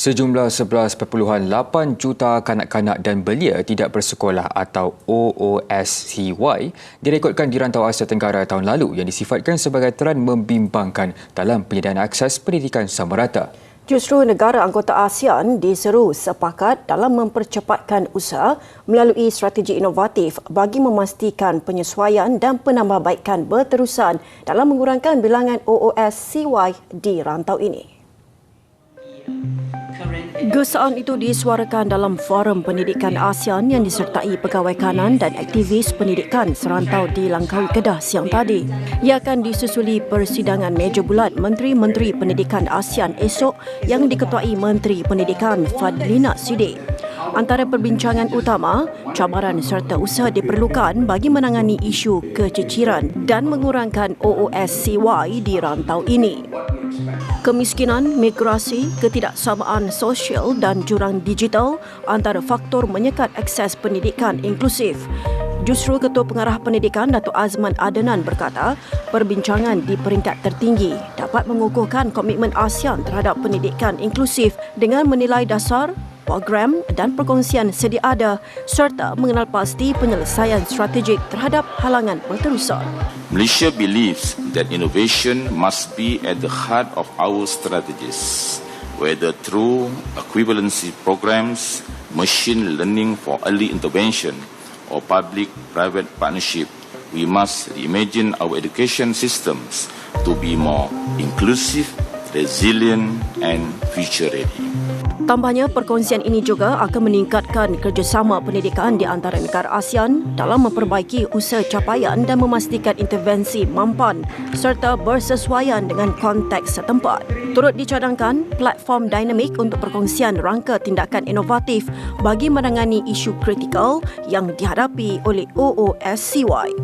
Sejumlah 11.8 juta kanak-kanak dan belia tidak bersekolah atau OOSCY direkodkan di rantau Asia Tenggara tahun lalu yang disifatkan sebagai trend membimbangkan dalam penyediaan akses pendidikan sama rata. Justru negara anggota ASEAN diseru sepakat dalam mempercepatkan usaha melalui strategi inovatif bagi memastikan penyesuaian dan penambahbaikan berterusan dalam mengurangkan bilangan OOSCY di rantau ini. Gesaan itu disuarakan dalam Forum Pendidikan ASEAN yang disertai pegawai kanan dan aktivis pendidikan serantau di Langkawi Kedah siang tadi. Ia akan disusuli persidangan meja bulat Menteri-Menteri Pendidikan ASEAN esok yang diketuai Menteri Pendidikan Fadlina Siddiq. Antara perbincangan utama, cabaran serta usaha diperlukan bagi menangani isu keciciran dan mengurangkan OOSCY di rantau ini. Kemiskinan, migrasi, ketidaksamaan sosial dan jurang digital antara faktor menyekat akses pendidikan inklusif. Justru Ketua Pengarah Pendidikan Datuk Azman Adenan berkata, perbincangan di peringkat tertinggi dapat mengukuhkan komitmen ASEAN terhadap pendidikan inklusif dengan menilai dasar program dan perkongsian sedia ada serta mengenal pasti penyelesaian strategik terhadap halangan berterusan. Malaysia believes that innovation must be at the heart of our strategies, whether through equivalency programs, machine learning for early intervention, or public-private partnership. We must reimagine our education systems to be more inclusive, resilient, and future-ready. Tambahnya, perkongsian ini juga akan meningkatkan kerjasama pendidikan di antara negara ASEAN dalam memperbaiki usaha capaian dan memastikan intervensi mampan serta bersesuaian dengan konteks setempat. Turut dicadangkan platform dinamik untuk perkongsian rangka tindakan inovatif bagi menangani isu kritikal yang dihadapi oleh OOSCY.